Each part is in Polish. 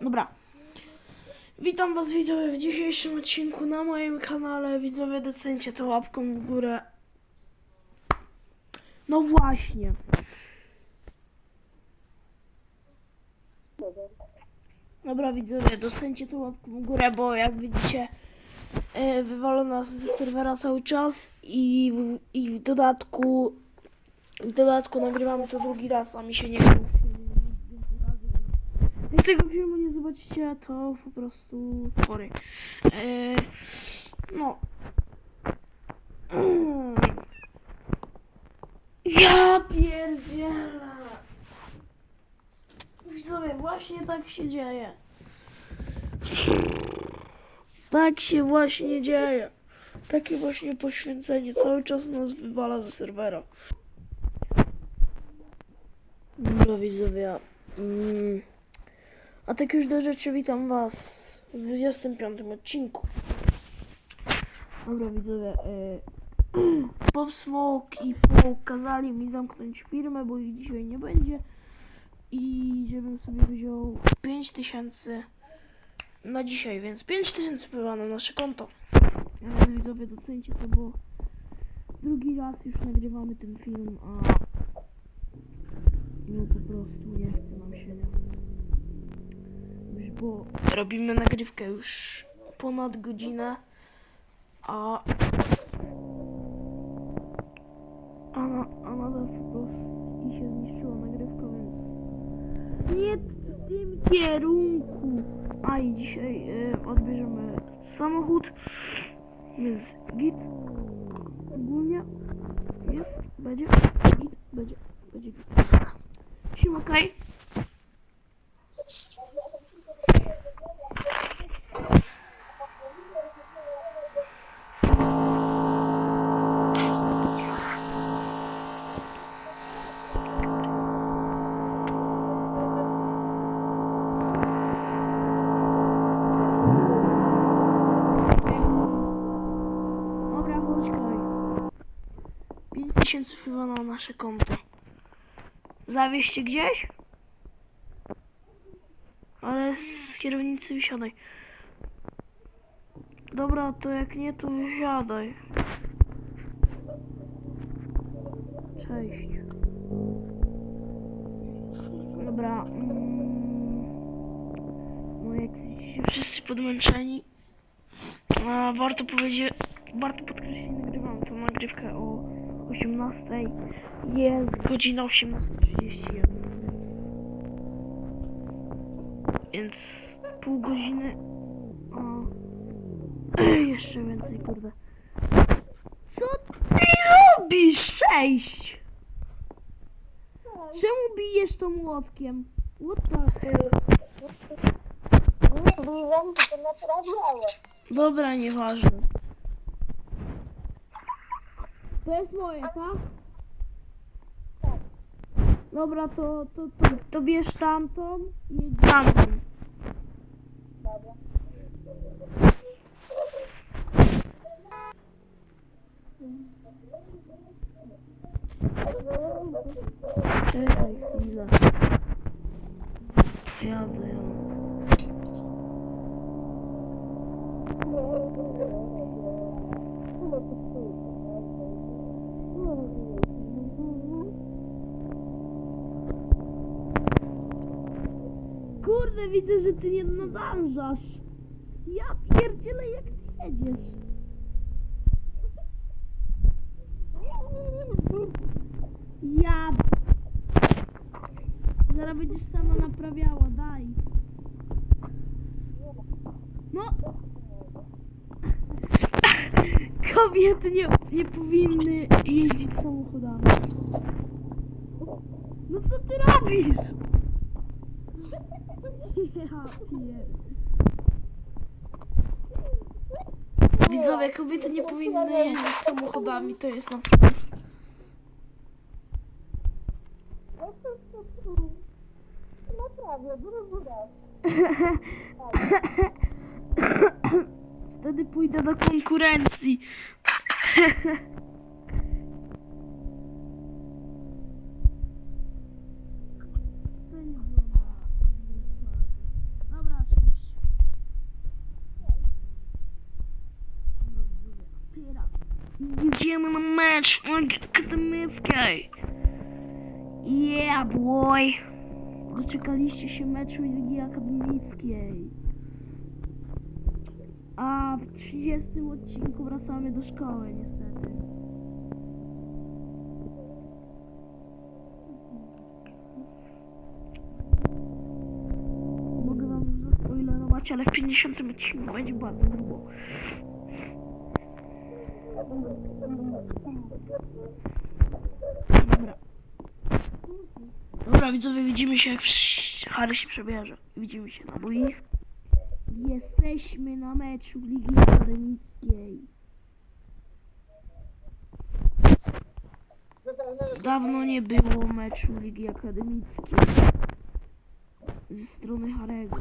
Dobra. Witam was widzowie w dzisiejszym odcinku na moim kanale. Widzowie docencie to łapką w górę. No właśnie. Dobra widzowie, docencie to łapką w górę, bo jak widzicie e, wywalo nas ze serwera cały czas i w, i w dodatku w dodatku nagrywamy to drugi raz, a mi się nie chce. Jak tego filmu nie zobaczycie, to po prostu sorry. Eee, no. Ja pierdzielę. Widzowie, właśnie tak się dzieje. Tak się właśnie dzieje. Takie właśnie poświęcenie. Cały czas nas wywala ze serwera. Dobra widzowie. Mm. A tak już do rzeczy witam was w 25 odcinku. Dobra widzowie, y, Smoke i Paul kazali mi zamknąć firmę, bo ich dzisiaj nie będzie. I żebym sobie wziął 5000 na dzisiaj, więc 5000 wpływa na nasze konto. Więc widzowie docencie to, bo drugi raz już nagrywamy ten film, a no po prostu nie chce nam się, nie? Już bo robimy nagrywkę już ponad godzinę, a a, a nadal i się zniszczyła nagrywka, więc nie w tym kierunku. A i dzisiaj e, odbierzemy samochód, więc git ogólnie jest, będzie git, będzie, będzie git. Siema? 5000 wpływa na nasze gdzieś? Ale z kierownicy wysiadaj. Dobra, to jak nie, to wysiadaj. Cześć. Dobra. Mm, no jak widzicie, wszyscy podmęczeni. A warto powiedzieć, warto podkreślić, nagrywam tą nagrywkę o 18. Jest godzina 18.31. Więc pół godziny. O, jeszcze więcej, kurde. Co ty robisz? Cześć! Czemu bijesz to młotkiem? What the hell? Nie biłem, tylko naprawiałem. Dobra, nieważne. To jest moje, tak? Dobra, to, to, to, to bierz tamtą i jedź tamtą. Dobra. Czekaj chwilę. Jadę ją. Kurde, widzę, że ty nie nadążasz. Ja pierdzielę, jak ty jedziesz. Ja... Zaraz będziesz sama naprawiała, daj. No... Kobiety nie, nie powinny jeździć samochodami. No co ty robisz? Widzowie, kobiety nie powinny jeździć samochodami, to jest na przykład. Raz. Wtedy pójdę do konkurencji. To nie było na- Dobra, idziemy na mecz Legii Akademickiej. Yeah, boy. Doczekaliście się meczu Ligi Akademickiej. A w 30 odcinku wracamy do szkoły, niestety. Mogę wam zaspoilerować, ale w 50 odcinku będzie bardzo grubo. Dobra. Dobra, widzowie, widzimy się jak Harry się przebierze. Widzimy się na boisku. Jesteśmy na meczu Ligi Akademickiej. Dawno nie było meczu Ligi Akademickiej. Ze strony Harego.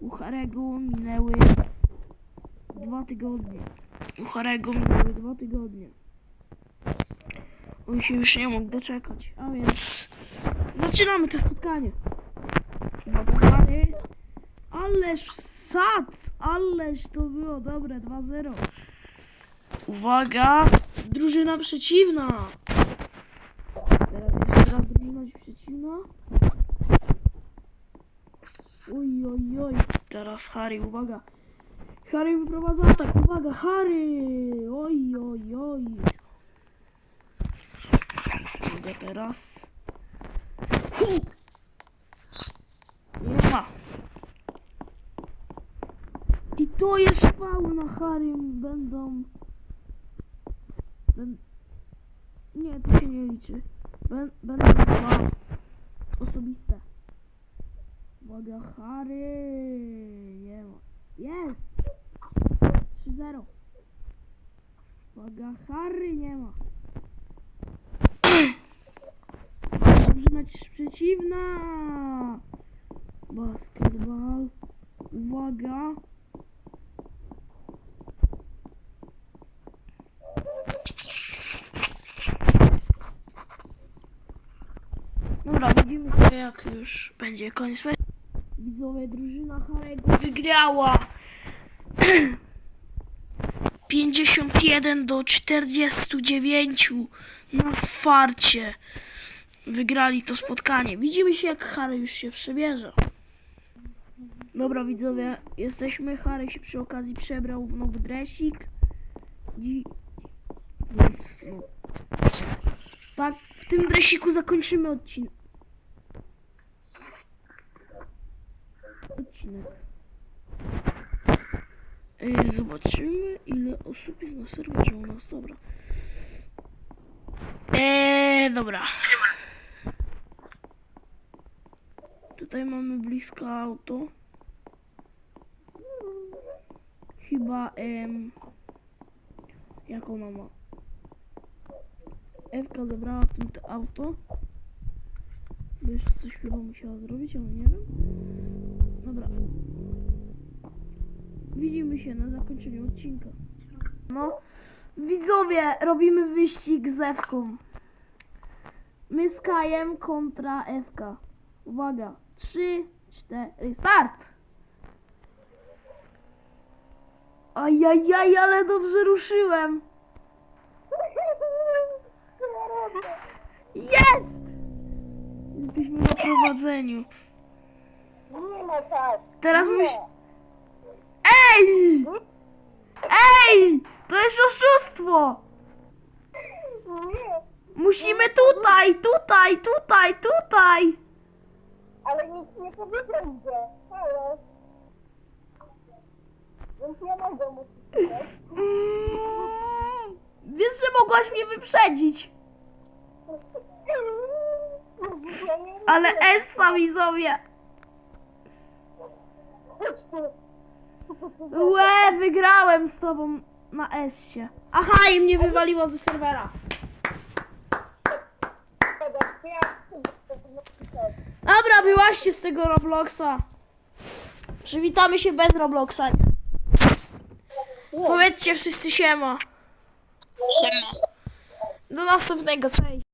U Harego minęły dwa tygodnie. U Harego minęły dwa tygodnie. On się już nie mógł doczekać. A więc zaczynamy to spotkanie. Uwaga, Harry. Ależ sad! Ależ to było dobre 2-0. Uwaga! Drużyna przeciwna! Teraz jeszcze raz drużyna przeciwna. Oj, oj, oj. Teraz Harry, uwaga. Harry wyprowadza atak. Uwaga, Harry! Oj, oj, oj. Uwaga teraz. Hu! Nie ma. I to jest faul na Harrym. Będą... Bę... Nie, to się nie liczy. Bę... Będą dwa osobiste. Uwaga, Harry! Nie ma. Jest! 3-0. Uwaga, Harry nie ma. Drużyna przeciwna! Basketball. Uwaga. Dobra, widzimy się jak już będzie koniec. Widzowie, drużyna Harego wygrała. 51 do 49 na farcie. Wygrali to spotkanie. Widzimy się jak Harry już się przebierze. Dobra widzowie, jesteśmy. Harry się przy okazji przebrał w nowy dresik. I... Więc, no. Tak, w tym dresiku zakończymy odcinek. Odcinek. Ej, Zobaczymy ile osób jest na serwerze u nas, dobra. Eee, dobra. Tutaj mamy blisko auto. Chyba, em, jak ona ma? Ewka zabrała tym to auto. Bo jeszcze coś chyba musiała zrobić, ale nie wiem. Dobra. Widzimy się na zakończeniu odcinka. No, widzowie, robimy wyścig z Ewką. My z Kajem kontra Ewka. Uwaga, 3, 4, start! Ajajaj, ale dobrze ruszyłem! Jest! Jesteśmy na prowadzeniu. Nie ma tak. Teraz musi... Ej! Ej! To jest oszustwo! Nie, Musimy tutaj, tutaj, tutaj, tutaj! ale nic nie powiedział gdzie. Więc ja mogę mu. Mm, Wiesz, że mogłaś mnie wyprzedzić. Ja nie Ale lubię. Essa widzowie. Chodź tu. Łe, wygrałem z tobą na S-sie. Aha, i mnie wywaliło ze serwera. Dobra, wyłaźcie z tego Robloxa. Przywitamy się bez Robloxa. Powiedzcie wszyscy siema. Do następnego, cześć.